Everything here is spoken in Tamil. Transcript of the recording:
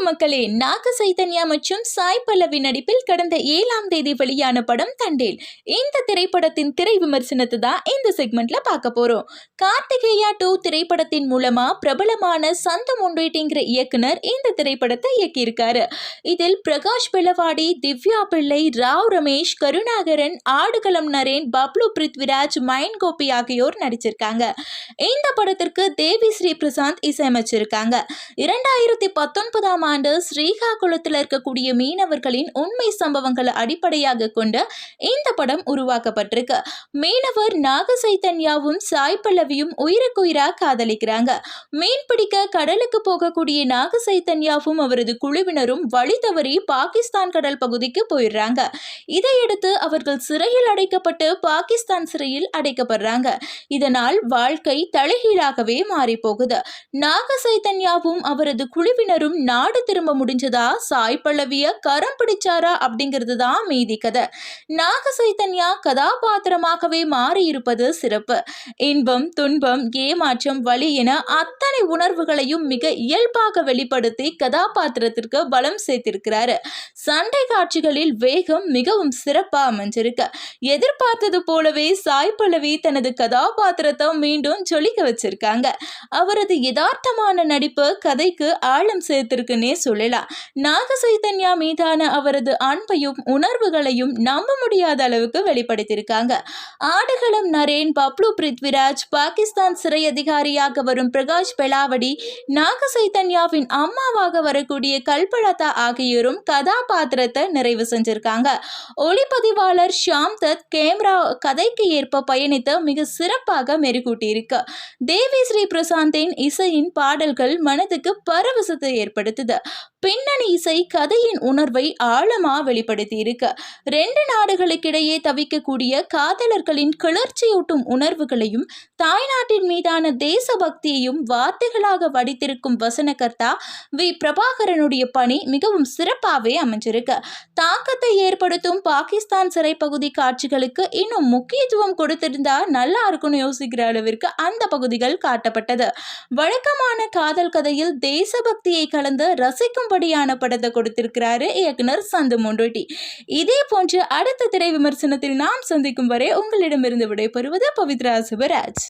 வணக்கம் மக்களே நாக சைதன்யா மற்றும் சாய் பல்லவி நடிப்பில் கடந்த ஏழாம் தேதி வெளியான படம் தண்டேல். இந்த திரைப்படத்தின் திரை விமர்சனத்தை தான் இந்த செக்மெண்ட்ல பார்க்க போறோம். கார்த்திகேயா டூ திரைப்படத்தின் மூலமா பிரபலமான சந்தம் ஒன்றேட்டிங்கிற இயக்குனர் இந்த திரைப்படத்தை இயக்கியிருக்காரு. இதில் பிரகாஷ் பெலவாடி திவ்யா பிள்ளை ராவ் ரமேஷ் கருணாகரன் ஆடுகளம் நரேன் பப்ளு பிருத்விராஜ் மைன் கோபி ஆகியோர் நடிச்சிருக்காங்க. இந்த படத்திற்கு தேவி ஸ்ரீ பிரசாந்த் இசையமைச்சிருக்காங்க. இரண்டாயிரத்தி பத்தொன்பதாம் ஆண்டு ஸ்ரீகாகுளத்தில் இருக்கக்கூடிய மீனவர்களின் உண்மை சம்பவங்களை அடிப்படையாக கொண்டு இந்த படம் உருவாக்கப்பட்டிருக்கு. மீனவர் நாக சைத்தன்யாவும் சாய் பல்லவியும் உயிருக்குயிரா காதலிக்கிறாங்க. மீன் பிடிக்க கடலுக்கு போகக்கூடிய நாக சைத்தன்யாவும் அவரது குழுவினரும் வழி தவறி பாகிஸ்தான் கடல் பகுதிக்கு போயிடுறாங்க. இதையடுத்து அவர்கள் சிறையில் அடைக்கப்பட்டு பாகிஸ்தான் சிறையில் அடைக்கப்படுறாங்க. இதனால் வாழ்க்கை தலைகீழாகவே மாறி போகுது நாக சைத்தன்யாவும் அவரது குழுவினரும் நாடு திரும்ப முடிஞ்சதா? சாய் பல்லவிய கரம் பிடிச்சாரா? அப்படிங்கிறது தான் மீதி கதை. நாக சைத்தன்யா கதாபாத்திரமாகவே மாறியிருப்பது சிறப்பு. இன்பம் துன்பம் ஏமாற்றம் வழி என அத்தனை உணர்வுகளையும் மிக இயல்பாக வெளிப்படுத்தி கதாபாத்திரத்திற்கு பலம் சேர்த்திருக்கிறாரு. சண்டை காட்சிகளில் வேகம் மிகவும் சிறப்பா அமைஞ்சிருக்கு. எதிர்பார்த்தது போலவே சாய் பல்லவி தனது கதாபாத்திரத்தை மீண்டும் ஜொலிக்க வச்சிருக்காங்க. அவரது யதார்த்தமான நடிப்பு கதைக்கு ஆழம் சேர்த்திருக்குன்னே சொல்லலாம். நாக சைதன்யா மீதான அவரது அன்பையும் உணர்வுகளையும் நம்ப முடியாத அளவுக்கு வெளிப்படுத்தியிருக்காங்க. ஆடுகளம் நரேன் பப்ளு பிருத்விராஜ் பாகிஸ்தான் சிறை அதிகாரியாக வரும் பிரகாஷ் பெலாவடி நாக சைதன்யாவின் அம்மாவாக வரக்கூடிய கல்பலதா ஆகியோரும் கதாபாத்திரத்தை நிறைவு செஞ்சிருக்காங்க. ஒளிப்பதிவாளர் ஷாம் தத் கேமரா கதைக்கு ஏற்ப பயணித்த மிக சிறப்பாக மெருகூட்டியிருக்கு. தேவி ஸ்ரீ பிரசாந்தின் இசையின் பாடல்கள் மனதுக்கு பரவசத்தை ஏற்படுத்துது. あ。பின்னணி இசை கதையின் உணர்வை ஆழமா வெளிப்படுத்தி இருக்கு ரெண்டு நாடுகளுக்கிடையே தவிக்கக்கூடிய காதலர்களின் கிளர்ச்சியூட்டும் உணர்வுகளையும் தாய்நாட்டின் மீதான தேசபக்தியையும் வார்த்தைகளாக வடித்திருக்கும் வசனகர்த்தா வி. பிரபாகரனுடைய பணி மிகவும் சிறப்பாகவே அமைஞ்சிருக்கு. தாக்கத்தை ஏற்படுத்தும் பாகிஸ்தான் சிறைப்பகுதி காட்சிகளுக்கு இன்னும் முக்கியத்துவம் கொடுத்திருந்தா நல்லா இருக்கும்னு யோசிக்கிற அளவிற்கு அந்த பகுதிகள் காட்டப்பட்டது. வழக்கமான காதல் கதையில் தேசபக்தியை கலந்து ரசிக்கும் ரசிக்கும்படியான படத்தை கொடுத்திருக்கிறாரு இயக்குனர் சந்து மொண்டோட்டி. இதே போன்று அடுத்த திரை விமர்சனத்தில் நாம் சந்திக்கும் வரை உங்களிடமிருந்து விடைபெறுவது பவித்ரா சிவராஜ்.